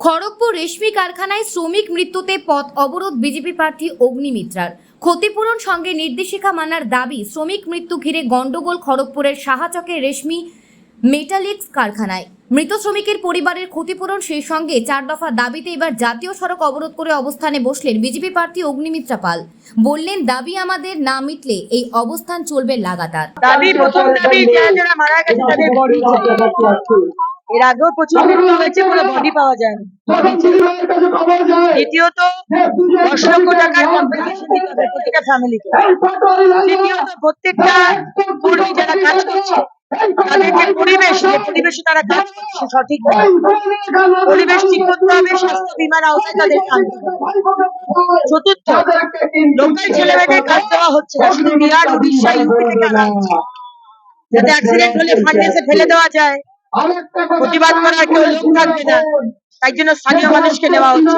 খড়গপুর রেশমি কারখানায় শ্রমিক মৃত্যুতে পথ অবরোধ বিজেপি প্রার্থী অগ্নিমিত্রার। ক্ষতিপূরণ সঙ্গে নির্দেশিকা মানার দাবি শ্রমিক মৃত্যু ঘিরে গন্ডগোল খড়গপুরের সাহাচকের রেশমি মেটালিক্স কারখানায়। মৃত শ্রমিকের পরিবারের ক্ষতিপূরণ সেই সঙ্গে চার দফা দাবিতে এবার জাতীয় সড়ক অবরোধ করে অবস্থানে বসলেন বিজেপি প্রার্থী অগ্নিমিত্রা পাল। বললেন দাবি আমাদের না মিটলে এই অবস্থান চলবে লাগাতার। দাবি প্রথম দাবি যারা যারা মারা গেছে তাদের বডি এর আগেও প্রচুর মৃত্যু হয়েছে কোনো বডি পাওয়া যায়। না দ্বিতীয়ত দশ লক্ষ টাকার কম্পেনসেশন দিতে হবে প্রত্যেকটা ফ্যামিলিকে তৃতীয়ত প্রত্যেকটা কর্মী যারা কাজ করছে তাদের যে পরিবেশ যে পরিবেশে তারা কাজ করছে সঠিক নয়। পরিবেশ ঠিক করতে হবে স্বাস্থ্য বিমার আওতায় তাদের আনতে চতুর্থ লোকাল ছেলেমেয়েদের কাজ দেওয়া হচ্ছে না শুধু বিহার উড়িষ্যা ইউপি থেকে যাতে অ্যাক্সিডেন্ট হলে ফেলে দেওয়া যায়। প্রতিবাদ করার কেউ লোক থাকবে না। তাই জন্য স্থানীয় মানুষকে নেওয়া হচ্ছে।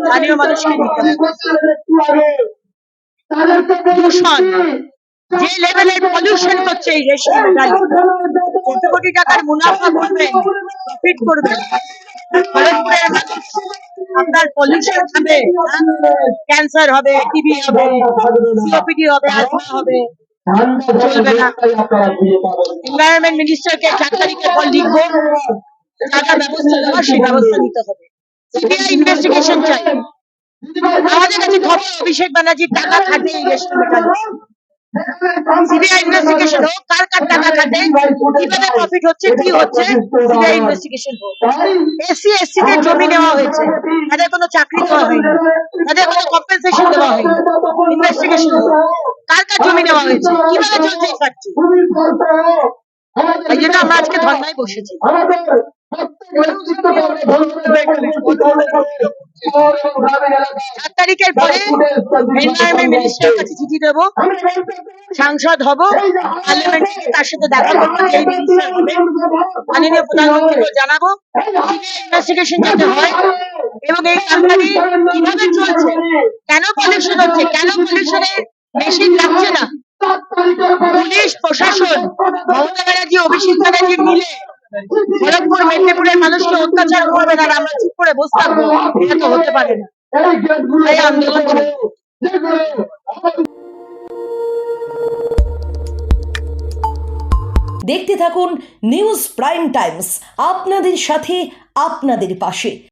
স্থানীয় মানুষকে দূষণ যে লেভেলের পলিউশন করছে এই রেশমি কত কোটি টাকার মুনাফা করবেন প্রফিট মানুষ আপনার পলিউশন খাবে ক্যান্সার হবে টিবি হবে সিওপিডি হবে আজমা হবে। চলবে না এনভায়রনমেন্ট মিনিস্টারকে চার তারিখের লিখব টাকা ব্যবস্থা ব্যবস্থা নিতে হবে। সিবিআই ইনভেস্টিগেশন চাই। আমাদের কাছে খবর, অভিষেক ব্যানার্জির টাকা খাটে এই সিবিআই ইনভেস্টিগেশন হোক, কার কার টাকা খাটে, কীভাবে প্রফিট হচ্ছে, কি হচ্ছে সিবিআই ইনভেস্টিগেশন হোক। এসসি এসসি দের জমি নেওয়া হয়েছে। তাদের কোনো চাকরি দেওয়া হয়নি। তাদের কোনো কম্পেনসেশন দেওয়া হয়নি। ইনভেস্টিগেশন হোক। কার কার জমি নেওয়া হয়েছে? কীভাবে চলছে এই ফ্যাক্টরি এই জন্য আমরা আজকে ধর্নায় বসেছি। সাত তারিখের পরে এনভায়রনমেন্ট কাছে চিঠি দেবো। সাংসদ হব। পার্লামেন্টে তার সাথে দেখা করব মিনিস্টার হবে। মাননীয় প্রধানমন্ত্রীকে জানাব। ইনভেস্টিগেশন যাতে হয় এবং এই কোম্পানি কীভাবে চলছে? কেন পলিউশন হচ্ছে? কেন পলিউশনের মেশিন লাগছে না। পুলিশ, প্রশাসন, মমতা ব্যানার্জি, অভিষেক ব্যানার্জি মিলে খড়গপুর মেদিনীপুরের মানুষকে অত্যাচার করবে না আমরা চুপ করে বসে থাকব এটা তো হতে পারে না। তাই আন্দোলন দেখতে থাকুন নিউজ প্রাইম টাইমস, আপনাদের সাথে, আপনাদের পাশে।